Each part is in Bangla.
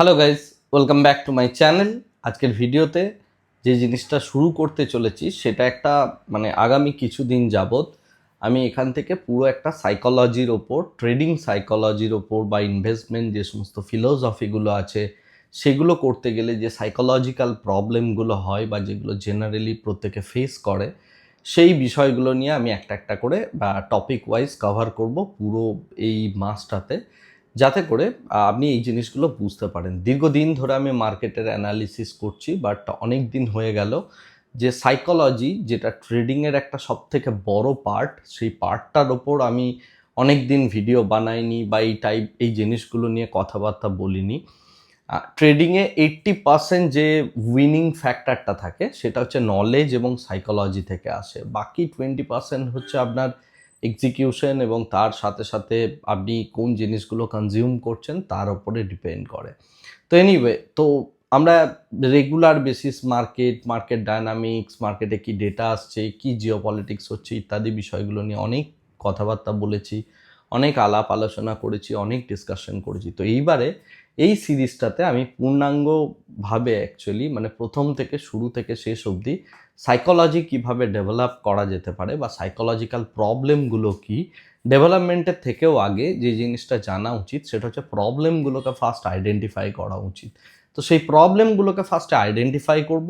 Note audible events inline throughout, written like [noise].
Hello guys welcome back to my channel আজকের ভিডিওতে যে জিনিসটা শুরু করতে চলেছি, সেটা একটা মানে আগামী কিছুদিন যাবত আমি এখান থেকে পুরো একটা সাইকোলজির ওপর ট্রেডিং সাইকোলজির ওপর বা ইনভেস্টমেন্ট যে সমস্ত ফিলোসফিগুলো আছে, সেগুলো করতে গেলে যে সাইকোলজিক্যাল প্রবলেমগুলো হয় বা যেগুলো জেনারেলি প্রত্যেকে ফেস করে, সেই বিষয়গুলো নিয়ে আমি একটা একটা করে বা টপিক ওয়াইজ কভার করব পুরো এই মাসটাতে। যাতে করে আপনি এই জিনিসগুলো বুঝতে পারেন। দীর্ঘদিন ধরে আমি মার্কেটের অ্যানালিসিস করছি বাট অনেক দিন হয়ে গেল যে সাইকোলজি যেটা ট্রেডিংয়ের একটা সব থেকে বড় পার্ট সেই পার্টটার ওপর আমি অনেক দিন ভিডিও বানাইনি বা এই টাইপ এই জিনিসগুলো নিয়ে কথাবার্তা বলিনি। ট্রেডিংয়ে এইট্টি পার্সেন্ট যে উইনিং ফ্যাক্টরটা থাকে, সেটা হচ্ছে নলেজ এবং সাইকোলজি থেকে আসে। বাকি টোয়েন্টি পার্সেন্ট হচ্ছে আপনার এক্সিকিউশন এবং তার সাথে সাথে আপনি কোন জিনিসগুলো কনজিউম করছেন, তার উপরে ডিপেন্ড করে। তো এনিওয়ে তো আমরা regular basis market market dynamics মার্কেটে কি ডেটা আসছে, কি জিও পলিটিক্স হচ্ছে ইত্যাদি বিষয়গুলো নিয়ে অনেক কথাবার্তা বলেছি, অনেক আলাপ আলোচনা করেছি, অনেক ডিসকাশন করেছি। তো এইবারে এই সিরিজটাতে আমি পূর্ণাঙ্গভাবে অ্যাকচুয়ালি মানে প্রথম থেকে শুরু থেকে শেষ অবধি সাইকোলজি কীভাবে ডেভেলপ করা যেতে পারে বা সাইকোলজিক্যাল প্রবলেমগুলো কি ডেভেলপমেন্টের থেকেও আগে যে জিনিসটা জানা উচিত সেটা হচ্ছে প্রবলেমগুলোকে ফার্স্ট আইডেন্টিফাই করা উচিত। তো সেই প্রবলেমগুলোকে ফার্স্টে আইডেন্টিফাই করব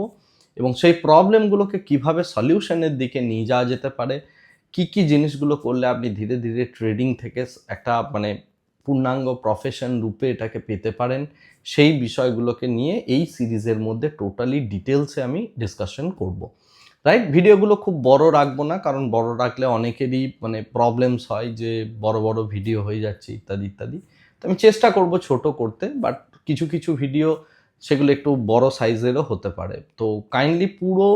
এবং সেই প্রবলেমগুলোকে কীভাবে সলিউশনের দিকে নিয়ে যাওয়া যেতে পারে, কি কি জিনিসগুলো করলে আপনি ধীরে ধীরে ট্রেডিং থেকে একটা মানে পূর্ণাঙ্গ প্রফেশন রূপে এটাকে পেতে পারেন। সেই বিষয়গুলোকে নিয়ে এই সিরিজের মধ্যে টোটালি ডিটেলসে আমি ডিসকাশন করব। রাইট ভিডিওগুলো খুব বড় রাখব না, কারণ বড় রাখলে অনেকেরই মানে প্রবলেমস হয় যে বড় বড় ভিডিও হয়ে যাচ্ছে, ইত্যাদি ইত্যাদি। তো আমি চেষ্টা করব ছোট করতে বাট কিছু কিছু ভিডিও সেগুলো একটু বড় সাইজেরও হতে পারে। তো কাইন্ডলি পুরো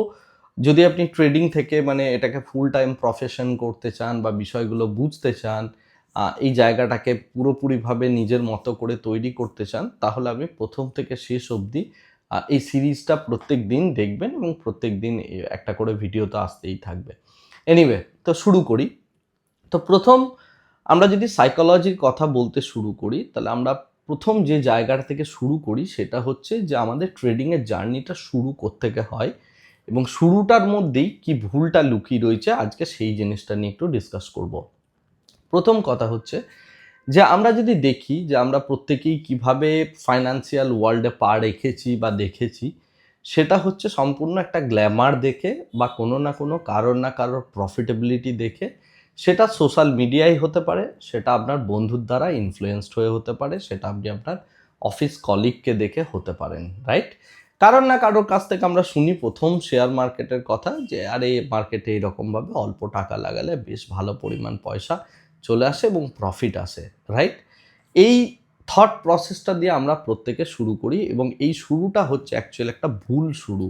যদি আপনি ট্রেডিং থেকে মানে এটাকে ফুল টাইম প্রফেশন করতে চান বা বিষয়গুলো বুঝতে চান এই জায়গাটাকে পুরোপুরিভাবে নিজের মতো করে তৈরি করতে চান, তাহলে আমি প্রথম থেকে শেষ অবধি এই সিরিজটা প্রত্যেক দিন দেখবেন এবং প্রত্যেক দিন একটা করে ভিডিও তো আসতেই থাকবে। এনিওয়ে তো শুরু করি। তো প্রথম আমরা যদি সাইকোলজির কথা বলতে শুরু করি, তাহলে আমরা প্রথম যে জায়গাটা থেকে শুরু করি, সেটা হচ্ছে যে আমাদের ট্রেডিংয়ের জার্নিটা শুরু থেকে হয় এবং শুরুটার মধ্যেই কি ভুলটা লুকিয়ে রয়েছে, আজকে সেই জিনিসটা নিয়ে একটু ডিসকাস করব। প্রথম কথা হচ্ছে যে আমরা যদি দেখি যে আমরা প্রত্যেকেই কীভাবে ফাইনান্সিয়াল ওয়ার্ল্ডে পা রেখেছি বা দেখেছি, সেটা হচ্ছে সম্পূর্ণ একটা গ্ল্যামার দেখে বা কোনো না কোনো কারোর না কারোর প্রফিটেবিলিটি দেখে, সেটা সোশ্যাল মিডিয়ায় হতে পারে, সেটা আপনার বন্ধুর দ্বারা ইনফ্লুয়েসড হয়ে হতে পারে, সেটা আপনি আপনার অফিস কলিগকে দেখে হতে পারেন রাইট কারণ না কারোর কাছ থেকে আমরা শুনি প্রথম শেয়ার মার্কেটের কথা যে, আর আরে মার্কেটে এরকমভাবে অল্প টাকা লাগালে বেশ ভালো পরিমাণ পয়সা চলে আসে এবং প্রফিট আসে রাইট এই থট প্রসেসটা দিয়ে আমরা প্রত্যেকে শুরু করি এবং এই শুরুটা হচ্ছে অ্যাকচুয়ালি একটা ভুল শুরু,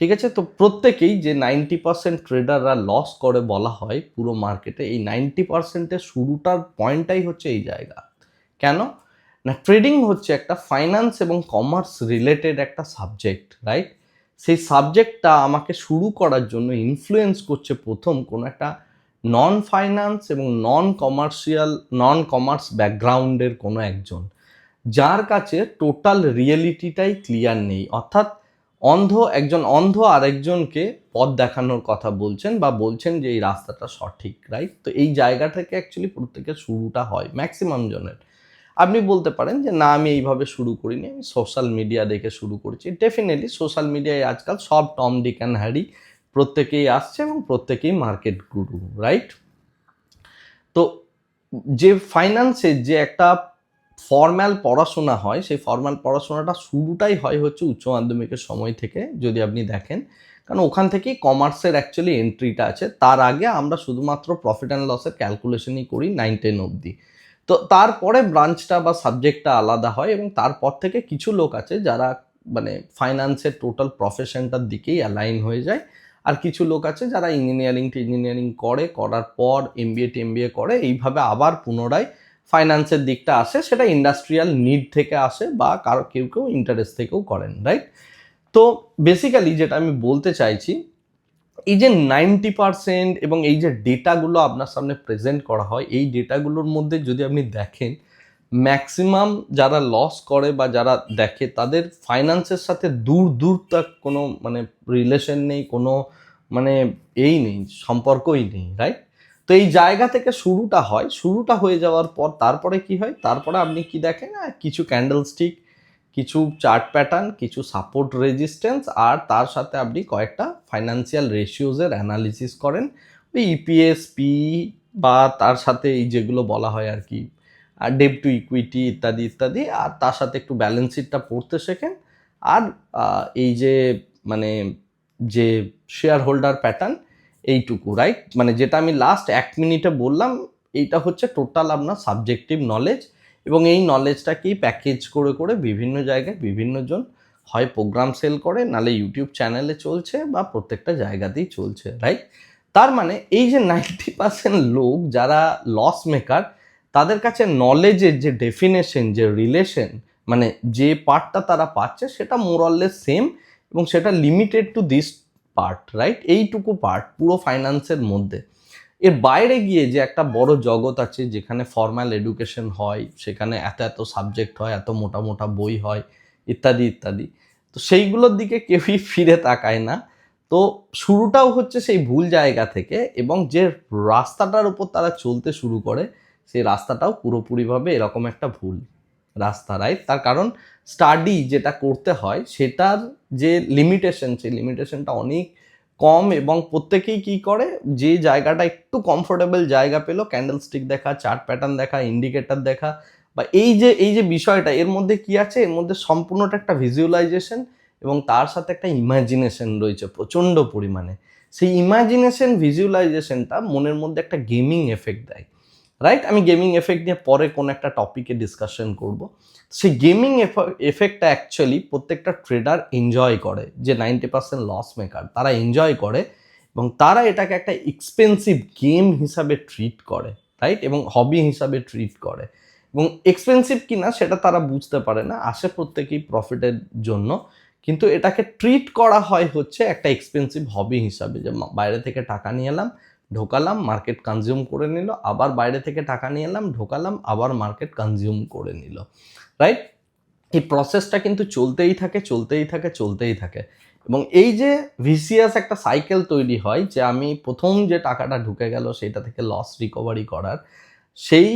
ঠিক আছে? তো প্রত্যেকেই যে নাইনটি পার্সেন্ট ট্রেডাররা লস করে বলা হয় পুরো মার্কেটে এই নাইনটি পার্সেন্টের শুরুটার পয়েন্টটাই হচ্ছে এই জায়গা। কেন? না ট্রেডিং হচ্ছে একটা ফাইন্যান্স এবং কমার্স রিলেটেড একটা সাবজেক্ট রাইট সেই সাবজেক্টটা আমাকে শুরু করার জন্য ইনফ্লুয়েন্স করছে প্রথম কোনো একটা নন ফাইন্যান্স এবং নন কমার্শিয়াল নন কমার্স ব্যাকগ্রাউন্ডের কোনো একজন। যার কাছে টোটাল রিয়েলিটিটাই ক্লিয়ার নেই। অর্থাৎ অন্ধ একজন, অন্ধ আরেকজনকে পথ দেখানোর কথা বলছেন বা বলছেন যে এই রাস্তাটা সঠিক রাইট তো এই জায়গা থেকে অ্যাকচুয়ালি প্রত্যেকের শুরুটা হয় ম্যাক্সিমাম জনের। আপনি বলতে পারেন যে, না, আমি এইভাবে শুরু করিনি, আমি সোশ্যাল মিডিয়া দেখে শুরু করেছি। ডেফিনেটলি সোশ্যাল মিডিয়ায় আজকাল সব টম ডিক অ্যান্ড হ্যারি প্রত্যেকেই আসছে এবং প্রত্যেকেই মার্কেট গুরু রাইট তো যে ফাইন্যান্সের যে একটা ফর্ম্যাল পড়াশোনা হয়, সেই ফর্ম্যাল পড়াশোনাটা শুরুটাই হয় হচ্ছে উচ্চ মাধ্যমিকের সময় থেকে, যদি আপনি দেখেন। কারণ ওখান থেকেই কমার্সের অ্যাকচুয়ালি এন্ট্রিটা আছে। তার আগে আমরা শুধুমাত্র প্রফিট অ্যান্ড লসের ক্যালকুলেশনই করি নাইন টেন অবধি। তো তারপরে ব্রাঞ্চটা বা সাবজেক্টটা আলাদা হয় এবং তারপর থেকে কিছু লোক আছে যারা মানে ফাইন্যান্সের টোটাল প্রফেশনটার দিকেই অ্যালাইন হয়ে যায়। আর কিছু লোক আছে যারা ইঞ্জিনিয়ারিং ইঞ্জিনিয়ারিং করে, করার পর এমবিএ টেমবিএ করে, এইভাবে আবার পুনরায় ফাইন্যান্সের দিকটা আসে, সেটা ইন্ডাস্ট্রিয়াল নিড থেকে আসে বা কারও কেউ কেউ ইন্টারেস্ট থেকেও করেন রাইট তো বেসিক্যালি যেটা আমি বলতে চাইছি, এই যে নাইনটি পার্সেন্ট এবং এই যে ডেটাগুলো আপনার সামনে প্রেজেন্ট করা হয়, এই ডেটাগুলোর মধ্যে যদি আপনি দেখেন ম্যাক্সিমাম যারা লস করে বা যারা দেখে, তাদের ফাইন্যান্সের সাথে দূর দূর তাক কোনো মানে রিলেশন নেই, কোনো মানে এই নেই, সম্পর্কই নেই রাইট তো এই জায়গা থেকে শুরুটা হয়। শুরুটা হয়ে যাওয়ার পর তারপরে কি হয়? তারপরে আপনি কি দেখেন? কিছু ক্যান্ডেল স্টিক কিছু চার্ট প্যাটার্ন কিছু সাপোর্ট রেজিস্ট্যান্স আর তার সাথে আপনি কয়েকটা ফাইন্যান্সিয়াল রেশিওজের অ্যানালিসিস করেন। ওই ইপিএস পি বা তার সাথে এই যেগুলো বলা হয় আর কি আর ডেপ টু ইকুইটি ইত্যাদি ইত্যাদি, আর তার সাথে একটু ব্যালেন্স শিটটা পড়তে শেখেন। আর এই যে মানে যে শেয়ার হোল্ডার প্যাটার্ন এইটুকু রাইট মানে যেটা আমি লাস্ট এক মিনিটে বললাম, এইটা হচ্ছে টোটাল আপনার সাবজেক্টিভ নলেজ এবং এই নলেজটাকেই প্যাকেজ করে করে বিভিন্ন জায়গায় বিভিন্ন জন হয় প্রোগ্রাম সেল করে, নালে ইউটিউব চ্যানেলে চলছে বা প্রত্যেকটা জায়গাতেই চলছে রাইট তার মানে এই যে নাইনটি পার্সেন্ট লোক যারা লস মেকার তাদের কাছে নলেজের যে ডেফিনেশন যে রিলেশন মানে যে পার্টটা তারা পাচ্ছে সেটা মোরললেস সেম এবং সেটা limited to this part right এইটুকু পার্ট পুরো ফাইন্যান্সের মধ্যে। এর বাইরে গিয়ে যে একটা বড় জগৎ আছে যেখানে ফর্মাল এডুকেশন হয়, সেখানে এত এত সাবজেক্ট হয়, এত মোটা মোটা বই হয়, ইত্যাদি ইত্যাদি। তো সেইগুলোর দিকে কেউই [laughs] ফিরে তাকায় না। তো শুরুটাও হচ্ছে সেই ভুল জায়গা থেকে এবং যে রাস্তাটার উপর তারা চলতে শুরু করে সেই রাস্তাটাও পুরোপুরিভাবে এরকম একটা ভুল রাস্তা রাইট তার কারণ স্টাডি যেটা করতে হয় সেটার যে লিমিটেশন সেই লিমিটেশনটা অনেক কম এবং প্রত্যেকেই কি করে? যে জায়গাটা একটু কমফোর্টেবল জায়গা পেল ক্যান্ডেল স্টিক দেখা চার্ট প্যাটার্ন দেখা ইন্ডিকেটার দেখা বা এই যে এই যে বিষয়টা, এর মধ্যে কি আছে? এর মধ্যে সম্পূর্ণটা একটা ভিজুয়ালাইজেশন এবং তার সাথে একটা ইমাজিনেশন রয়েছে প্রচণ্ড পরিমাণে। সেই ইমাজিনেশন ভিজুয়ালাইজেশনটা মনের মধ্যে একটা গেমিং এফেক্ট দেয়। রাইট আমি গেমিং এফেক্ট নিয়ে পরে কোন একটা টপিকে ডিসকাশন করব। সেই গেমিং এফেক্টটা অ্যাকচুয়ালি প্রত্যেকটা ট্রেডার এনজয় করে, যে নাইনটি পার্সেন্ট লস মেকার তারা এনজয় করে এবং তারা এটাকে একটা এক্সপেন্সিভ গেম হিসাবে ট্রিট করে রাইট এবং হবি হিসাবে ট্রিট করে। এবং এক্সপেন্সিভ কিনা সেটা তারা বুঝতে পারে না, আসে প্রত্যেকেই প্রফিটের জন্য। কিন্তু এটাকে ট্রিট করা হয় হচ্ছে একটা এক্সপেন্সিভ হবি হিসাবে, যে বাইরে থেকে টাকা নিয়ে এলাম ঢোকালাম মার্কেট কনজিউম করে নিল, আবার বাইরে থেকে টাকা নিয়ে এলাম, ঢোকালাম, আবার মার্কেট কনজিউম করে নিল। রাইট এই প্রসেসটা কিন্তু চলতেই থাকে চলতেই থাকে চলতেই থাকে। এবং এই যে ভিসিয়াস একটা সাইকেল তৈরি হয়, যে আমি প্রথম যে টাকাটা ঢুকে গেল সেটা থেকে লস রিকভারি করার, সেই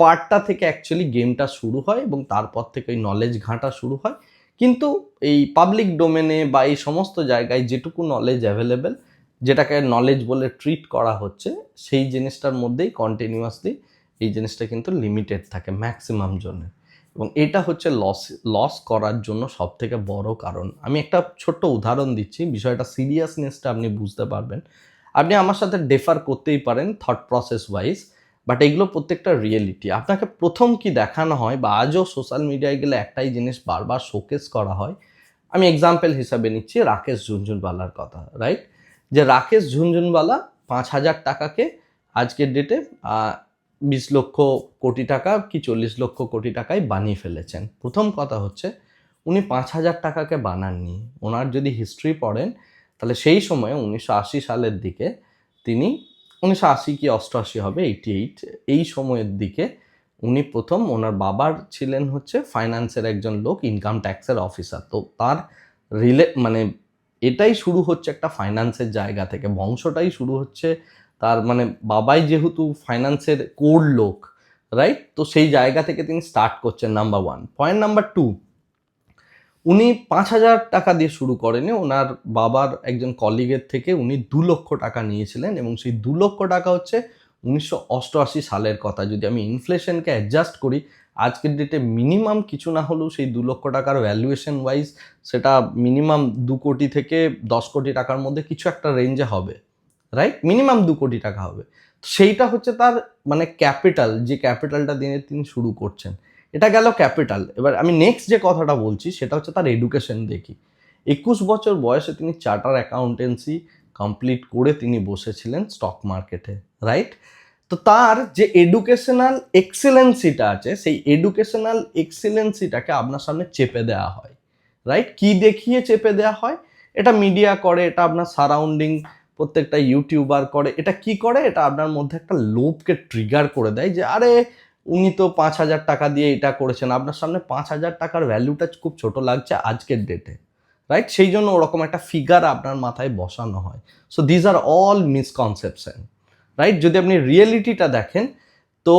পার্টটা থেকে অ্যাকচুয়ালি গেমটা শুরু হয় এবং তারপর থেকে ওই নলেজ ঘাঁটা শুরু হয়। কিন্তু এই পাবলিক ডোমেনে বা এই সমস্ত জায়গায় যেটুকু নলেজ অ্যাভেলেবেল যেটাকে নলেজ বলে ট্রিট করা হচ্ছে, সেই জিনিসটার মধ্যেই কন্টিনিউয়াসলি এই জিনিসটা কিন্তু লিমিটেড থাকে ম্যাক্সিমাম জন্য। এবং এটা হচ্ছে লস লস করার জন্য সব থেকে বড় কারণ। আমি একটা ছোট্ট উদাহরণ দিচ্ছি, বিষয়টা সিরিয়াসনেসটা আপনি বুঝতে পারবেন। আপনি আমার সাথে ডেফার করতেই পারেন থট প্রসেস ওয়াইজ বাট এগুলো প্রত্যেকটা রিয়েলিটি আপনাকে প্রথম কি দেখানো হয় বা আজও সোশ্যাল মিডিয়ায় গেলে একটাই জিনিস বারবার শোকেস করা হয়, আমি এক্সাম্পল হিসাবে নিচ্ছি রাকেশ ঝুনঝুনওয়ালার কথা রাইট যে রাকেশ ঝুনঝুনওয়ালা পাঁচ হাজার টাকাকে আজকের ডেটে বিশ লক্ষ কোটি টাকা কি চল্লিশ লক্ষ কোটি টাকায় বানিয়ে ফেলেছেন। প্রথম কথা হচ্ছে, উনি পাঁচ হাজার টাকাকে বানাননি। ওনার যদি হিস্ট্রি পড়েন, তাহলে সেই সময়ে উনিশশো আশি সালের দিকে তিনি, উনিশশো আশি কি অষ্টআশি হবে এইটি এইট এই সময়ের দিকে উনি প্রথম ওনার বাবার ছিলেন হচ্ছে ফাইন্যান্সের একজন লোক ইনকাম ট্যাক্সের অফিসার তো তার রিলে মানে এটাই শুরু হচ্ছে একটা ফাইন্যান্সের জায়গা থেকে। বংশটাই শুরু হচ্ছে তার মানে বাবাই যেহেতু ফাইন্যান্সের কোর লোক রাইট তো সেই জায়গা থেকে তিনি স্টার্ট করছেন number one point number two উনি পাঁচ হাজার টাকা দিয়ে শুরু করেনি। ওনার বাবার একজন কলিগের থেকে উনি দু লক্ষ টাকা নিয়েছিলেন এবং সেই দু লক্ষ টাকা হচ্ছে উনিশশো অষ্টআশি সালের কথা। যদি আমি ইনফ্লেশনকে অ্যাডজাস্ট করি আজকের ডেটে মিনিমাম কিছু না হলেও সেই দু লক্ষ টাকার ভ্যালুয়েশন ওয়াইজ সেটা মিনিমাম দু কোটি থেকে দশ কোটি টাকার মধ্যে কিছু একটা রেঞ্জে হবে রাইট মিনিমাম দু কোটি টাকা হবে। সেইটা হচ্ছে তার মানে ক্যাপিটাল যে ক্যাপিটালটা দিনে তিনি শুরু করছেন। এটা গেল ক্যাপিটাল এবার আমি নেক্সট যে কথাটা বলছি সেটা হচ্ছে তার এডুকেশন দেখি। একুশ বছর বয়সে তিনি চার্টার অ্যাকাউন্টেন্সি কমপ্লিট করে তিনি বসেছিলেন স্টক মার্কেটে রাইট তো তার যে এডুকেশনাল এক্সেলেন্সিটা আছে, সেই এডুকেশনাল এক্সেলেন্সিটাকে আপনার সামনে চেপে দেওয়া হয় রাইট কি দেখিয়ে চেপে দেওয়া হয়? এটা মিডিয়া করে, এটা আপনার সারাউন্ডিং প্রত্যেকটা ইউটিউবার করে, এটা কি করে? এটা আপনার মধ্যে একটা লোভকে ট্রিগার করে দেয় যে, আরে, উনি তো পাঁচ হাজার টাকা দিয়ে এটা করেছেন, আপনার সামনে পাঁচ হাজার টাকার ভ্যালুটা খুব ছোট লাগছে আজকের ডেটে রাইট সেই জন্য ওরকম একটা ফিগার আপনার মাথায় বসানো হয়। So these are all misconception right যদি আপনি রিয়েলিটিটা দেখেন, তো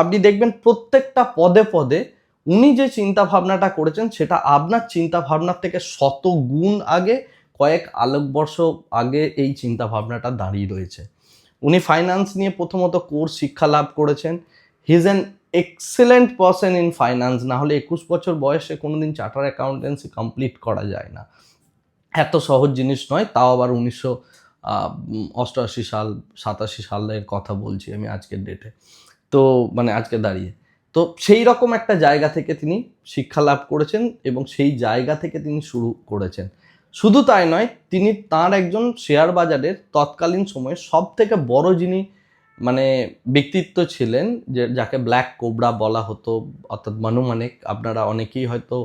আপনি দেখবেন প্রত্যেকটা পদে পদে উনি যে চিন্তা ভাবনাটা করেছেন, সেটা আপনার চিন্তা ভাবনার থেকে শত গুণ আগে, কয়েক আলোকবর্ষ আগে এই চিন্তা ভাবনাটা দাঁড়িয়ে রয়েছে। উনি ফাইন্যান্স নিয়ে প্রথমত কোর্স শিক্ষা লাভ করেছেন। He is an excellent person in finance না হলে একুশ বছর বয়সে কোনোদিন চার্টার অ্যাকাউন্টেন্সি কমপ্লিট করা যায় না। এত সহজ জিনিস নয়, তাও আবার উনিশশো অষ্টআশি সাল, সাতাশি সালের কথা বলছি আমি আজকের ডেটে তো মানে আজকে দাঁড়িয়ে। তো সেই রকম একটা জায়গা থেকে তিনি শিক্ষা লাভ করেছেন এবং সেই জায়গা থেকে তিনি শুরু করেছেন। শুধু তাই নয়, তিনি তার একজন শেয়ার বাজারের তৎকালীন সময়ে সব থেকে বড় যিনি মানে ব্যক্তিত্ব ছিলেন, যে, যাকে ব্ল্যাক কোবরা বলা হতো, অর্থাৎ মানু মানেক, আপনারা অনেকেই হয়তো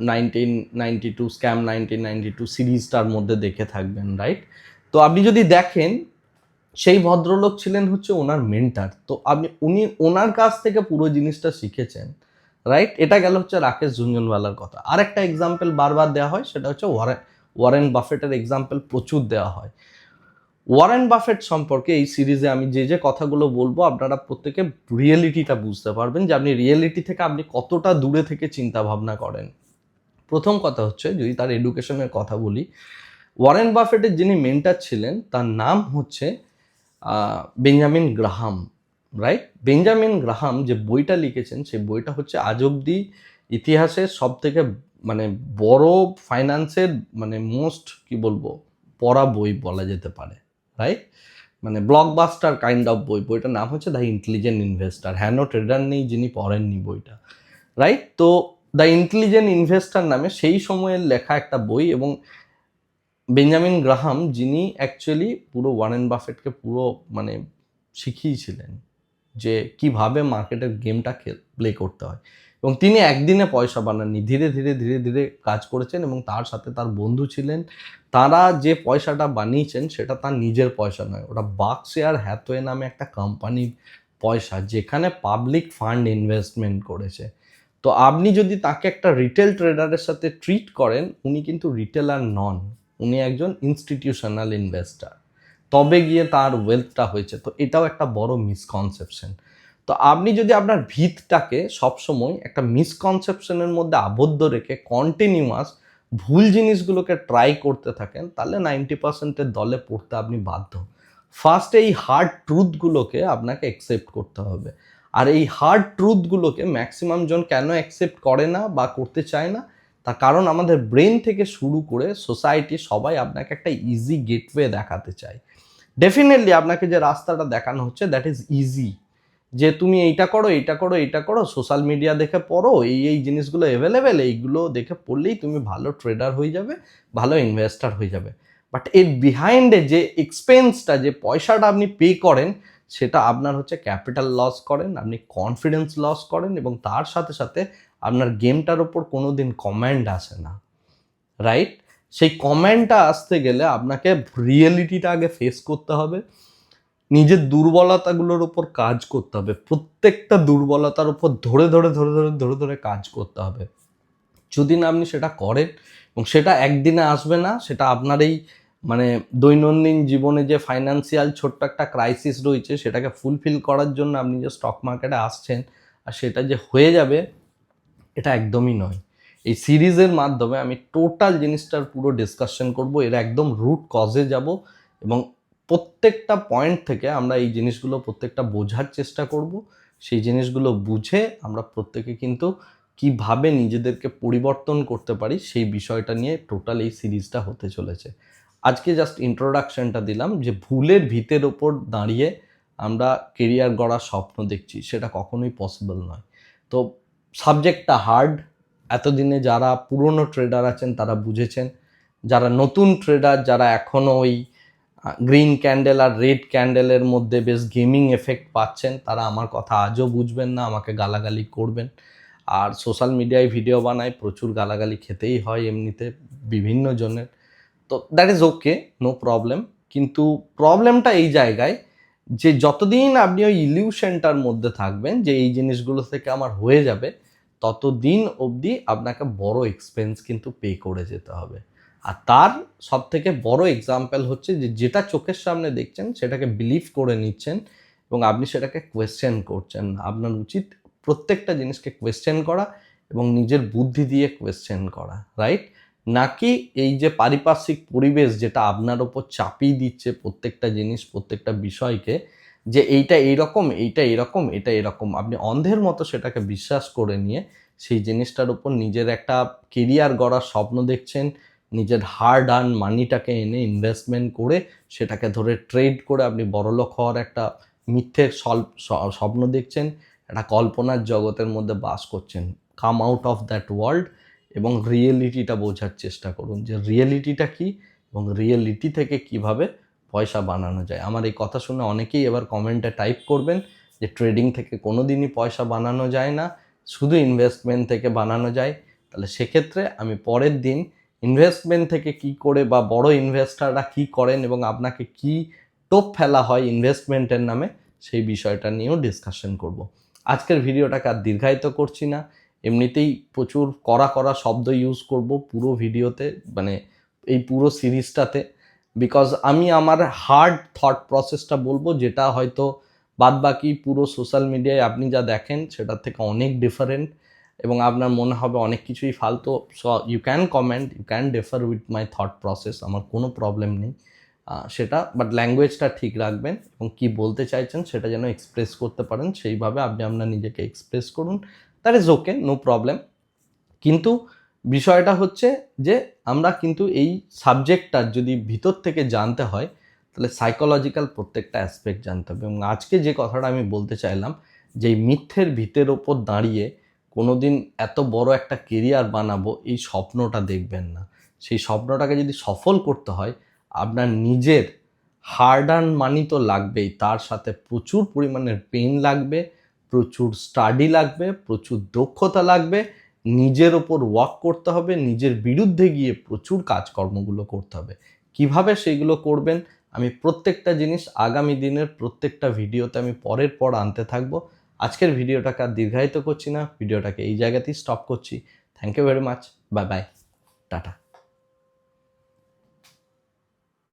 nineteen ninety two scam nineteen ninety two সিরিজটার মধ্যে দেখে থাকবেন রাইট তো আপনি যদি দেখেন, সেই ভদ্রলোক ছিলেন হচ্ছে ওনার মেন্টার তো আপনি, উনি ওনার কাছ থেকে পুরো জিনিসটা শিখেছেন রাইট এটা গেল হচ্ছে রাকেশ ঝুনঝুনওয়ালার কথা। আরেকটা এক্সাম্পল বারবার দেওয়া হয়, সেটা হচ্ছে ওয়ারেন ওয়ারেন বাফেটের এক্সাম্পল প্রচুর দেওয়া হয়। ওয়ারেন বাফেট সম্পর্কে এই সিরিজে আমি যে যে কথাগুলো বলব, আপনারা প্রত্যেকে রিয়েলিটিটা বুঝতে পারবেন যে আপনি রিয়েলিটি থেকে আপনি কতটা দূরে থেকে চিন্তা ভাবনা করেন। প্রথম কথা হচ্ছে, যদি তার এডুকেশনের কথা বলি ওয়ারেন বাফেটের যিনি মেন্টার ছিলেন, তার নাম হচ্ছে Benjamin Graham right Benjamin Graham যে বইটা লিখেছেন, সেই বইটা হচ্ছে আজ অব্দি ইতিহাসের সব থেকে মানে বড় ফাইন্যান্সের মানে মোস্ট, কি বলব, পড়া বই বলা যেতে পারে রাইট মানে ব্লকবাস্টার কাইন্ড অফ বই, বইটার নাম হচ্ছে দ্য ইন্টেলিজেন্ট ইনভেস্টার হ্যানো ট্রেডার নেই যিনি পড়েননি বইটা রাইট তো দ্য ইন্টেলিজেন্ট ইনভেস্টার নামে সেই সময়ের লেখা একটা বই এবং বেঞ্জামিন গ্রাহাম যিনি অ্যাকচুয়ালি পুরো ওয়ারেন বাফেটকে পুরো মানে শিখিয়েছিলেন যে কীভাবে মার্কেটের গেমটা প্লে করতে হয়। এবং তিনি একদিনে পয়সা বানাননি, ধীরে ধীরে ধীরে ধীরে কাজ করেছেন এবং তার সাথে তার বন্ধু ছিলেন। তারা যে পয়সাটা বানিয়েছেন, সেটা তার নিজের পয়সা নয়। ওটা বাক শেয়ার হ্যাথওয়ে নামে একটা কোম্পানির পয়সা, যেখানে পাবলিক ফান্ড ইনভেস্টমেন্ট করেছে। তো আপনি যদি তাকে একটা রিটেল ট্রেডারের সাথে ট্রিট করেন, উনি কিন্তু রিটেলার নন উনি একজন ইনস্টিটিউশনাল ইনভেস্টার তবে গিয়ে তার ওয়েলথটা হয়েছে। তো এটাও একটা বড় মিসকনসেপশন তো আপনি যদি আপনার ভিতটাকে সবসময় একটা মিসকনসেপশনের মধ্যে আবদ্ধ রেখে কন্টিনিউয়াস ভুল জিনিসগুলোকে ট্রাই করতে থাকেন, তাহলে নাইনটি পার্সেন্টের দলে পড়তে আপনি বাধ্য। ফার্স্ট এই হার্ড ট্রুথগুলোকে আপনাকে অ্যাকসেপ্ট করতে হবে। আর এই হার্ড ট্রুথগুলোকে ম্যাক্সিমাম জন কেন অ্যাকসেপ্ট করে না বা করতে চায় না তার কারণ আমাদের ব্রেন থেকে শুরু করে সোসাইটি সবাই আপনাকে একটা ইজি গেটওয়ে দেখাতে চায়। ডেফিনেটলি আপনাকে যে রাস্তাটা দেখানো হচ্ছে দ্যাট ইজ ইজি যে তুমি এইটা করো এইটা করো এইটা করো সোশ্যাল মিডিয়া দেখে পড়ো, এই এই জিনিসগুলো অ্যাভেলেবেল এইগুলো দেখে পড়লেই তুমি ভালো ট্রেডার হয়ে যাবে, ভালো ইনভেস্টার হয়ে যাবে। বাট এর বিহাইন্ডে যে এক্সপেন্সটা যে পয়সাটা আপনি পে করেন, সেটা আপনার হচ্ছে ক্যাপিটাল লস করেন, আপনি কনফিডেন্স লস করেন এবং তার সাথে সাথে আপনার গেমটার ওপর কোনো দিন কমেন্ট আসে না রাইট সেই কমেন্টটা আসতে গেলে আপনাকে রিয়েলিটিটা আগে ফেস করতে হবে, নিজের দুর্বলতাগুলোর উপর কাজ করতে হবে, প্রত্যেকটা দুর্বলতার উপর ধরে ধরে ধরে ধরে ধরে ধরে কাজ করতে হবে। যদি না আপনি সেটা করেন এবং সেটা একদিনে আসবে না, সেটা আপনার এই মানে দৈনন্দিন জীবনে যে ফাইন্যান্সিয়াল ছোট্ট একটা ক্রাইসিস রয়েছে, সেটাকে ফুলফিল করার জন্য আপনি যে স্টক মার্কেটে আসছেন, আর সেটা যে হয়ে যাবে এটা একদমই নয়। এই সিরিজের মাধ্যমে আমি টোটাল জিনিসটার পুরো ডিসকাশন করব, এর একদম রুট কজে যাব এবং প্রত্যেকটা পয়েন্ট থেকে আমরা এই জিনিসগুলো প্রত্যেকটা বোঝার চেষ্টা করব। সেই জিনিসগুলো বুঝে আমরা প্রত্যেকে কিন্তু কীভাবে নিজেদেরকে পরিবর্তন করতে পারি সেই বিষয়টা নিয়ে টোটাল এই সিরিজটা হতে চলেছে। আজকে জাস্ট ইন্ট্রোডাকশনটা দিলাম যে ভুলের ভিতের ওপর দাঁড়িয়ে আমরা কেরিয়ার গড়ার স্বপ্ন দেখছি, সেটা কখনোই পসিবল নয়। তো সাবজেক্টটা হার্ড এতদিনে যারা পুরনো ট্রেডার আছেন, তারা বুঝেছেন। যারা নতুন ট্রেডার যারা এখনও ওই গ্রিন ক্যান্ডেল আর রেড ক্যান্ডেলের মধ্যে বেশ গেমিং এফেক্ট পাচ্ছেন, তারা আমার কথা আজও বুঝবেন না, আমাকে গালাগালি করবেন। আর সোশ্যাল মিডিয়ায় ভিডিও বানায়, প্রচুর গালাগালি খেতেই হয় এমনিতে বিভিন্ন জনের। তো that is okay no problem কিন্তু প্রবলেমটা এই জায়গায় যে যতদিন আপনি ওই ইলিউশনটার মধ্যে থাকবেন, যে এই জিনিসগুলো থেকে আমার হয়ে যাবে, ততদিন অবধি আপনাকে বড় এক্সপেন্স কিন্তু পে করে যেতে হবে। আর তার সব থেকে বড় এক্সাম্পল হচ্ছে যে যেটা চোখের সামনে দেখছেন, সেটাকে বিলিভ করে নিচ্ছেন এবং আপনি সেটাকে কোয়েশ্চেন করছেন। আপনার উচিত প্রত্যেকটা জিনিসকে কোয়েশ্চেন করা এবং নিজের বুদ্ধি দিয়ে কোয়েশ্চেন করা রাইট নাকি এই যে পারিপার্শ্বিক পরিবেশ যেটা আপনার ওপর চাপিয়ে দিচ্ছে প্রত্যেকটা জিনিস, প্রত্যেকটা বিষয়কে, যে এইটা এইরকম, এইটা এরকম এটা এরকম, আপনি অন্ধের মতো সেটাকে বিশ্বাস করে নিয়ে সেই জিনিসটার উপর নিজের একটা কেরিয়ার গড়ার স্বপ্ন দেখছেন, নিজের হার্ড আর্ন মানিটাকে এনে ইনভেস্টমেন্ট করে সেটাকে ধরে ট্রেড করে আপনি বড়লোক হওয়ার একটা মিথ্যে স্বপ্ন দেখছেন, একটা কল্পনার জগতের মধ্যে বাস করছেন। Come out of that world এবং রিয়েলিটিটা বোঝার চেষ্টা করুন যে রিয়েলিটিটা কি এবং রিয়েলিটি থেকে কীভাবে পয়সা বানানো যায়। আমার এই কথা শুনে অনেকেই এবার কমেন্টে টাইপ করবেন যে ট্রেডিং থেকে কোনো দিনই পয়সা বানানো যায় না, শুধু ইনভেস্টমেন্ট থেকে বানানো যায়। তাহলে সেক্ষেত্রে আমি পরের দিন ইনভেস্টমেন্ট থেকে কি করে বা বড় ইনভেস্টাররা কি করেন এবং আপনাকে কি টোপ ফেলা হয় ইনভেস্টমেন্টের নামে, সেই বিষয়টা নিয়েও ডিসকাশন করব। আজকের ভিডিওটাকে আর দীর্ঘায়িত করছি না। এমনিতেই প্রচুর কড়া কড়া শব্দ ইউজ করব পুরো ভিডিওতে মানে এই পুরো সিরিজটাতে। বিকজ আমি আমার হার্ড থট প্রসেসটা বলব, যেটা হয়তো বাদ বাকি পুরো সোশ্যাল মিডিয়ায় আপনি যা দেখেন, সেটার থেকে অনেক ডিফারেন্ট এবং আপনার মনে হবে অনেক কিছুই ফালতু। So you can comment you can differ with my thought process আমার কোনো প্রবলেম নেই সেটা। বাট ল্যাঙ্গুয়েজটা ঠিক রাখবেন এবং কি বলতে চাইছেন, সেটা যেন এক্সপ্রেস করতে পারেন, সেইভাবে আপনি আপনার নিজেকে এক্সপ্রেস করুন। That is okay no problem কিন্তু বিষয়টা হচ্ছে যে আমরা কিন্তু এই সাবজেক্টটার যদি ভিতর থেকে জানতে হয়, তাহলে সাইকোলজিক্যাল প্রত্যেকটা অ্যাসপেক্ট জানতে হবে। এবং আজকে যে কথাটা আমি বলতে চাইলাম, যে মিথ্যের ভিতের ওপর দাঁড়িয়ে কোনোদিন এত বড় একটা কেরিয়ার বানাবো, এই স্বপ্নটা দেখবেন না। সেই স্বপ্নটাকে যদি সফল করতে হয়, আপনার নিজের হার্ড আর্ন মানি তো লাগবেই, তার সাথে প্রচুর পরিমাণের পেন লাগবে প্রচুর স্টাডি লাগবে, প্রচুর দক্ষতা লাগবে, নিজের ওপর ওয়াক করতে হবে, নিজের বিরুদ্ধে গিয়ে প্রচুর কাজকর্মগুলো করতে হবে। কীভাবে সেইগুলো করবেন? আমি প্রত্যেকটা জিনিস আগামী দিনের প্রত্যেকটা ভিডিওতে আমি পরের পর আনতে থাকব। আজকের ভিডিওটাকে আর দীর্ঘায়িত করছি না, ভিডিওটাকে এই জায়গাতেই স্টপ করছি। Thank you very much bye bye tata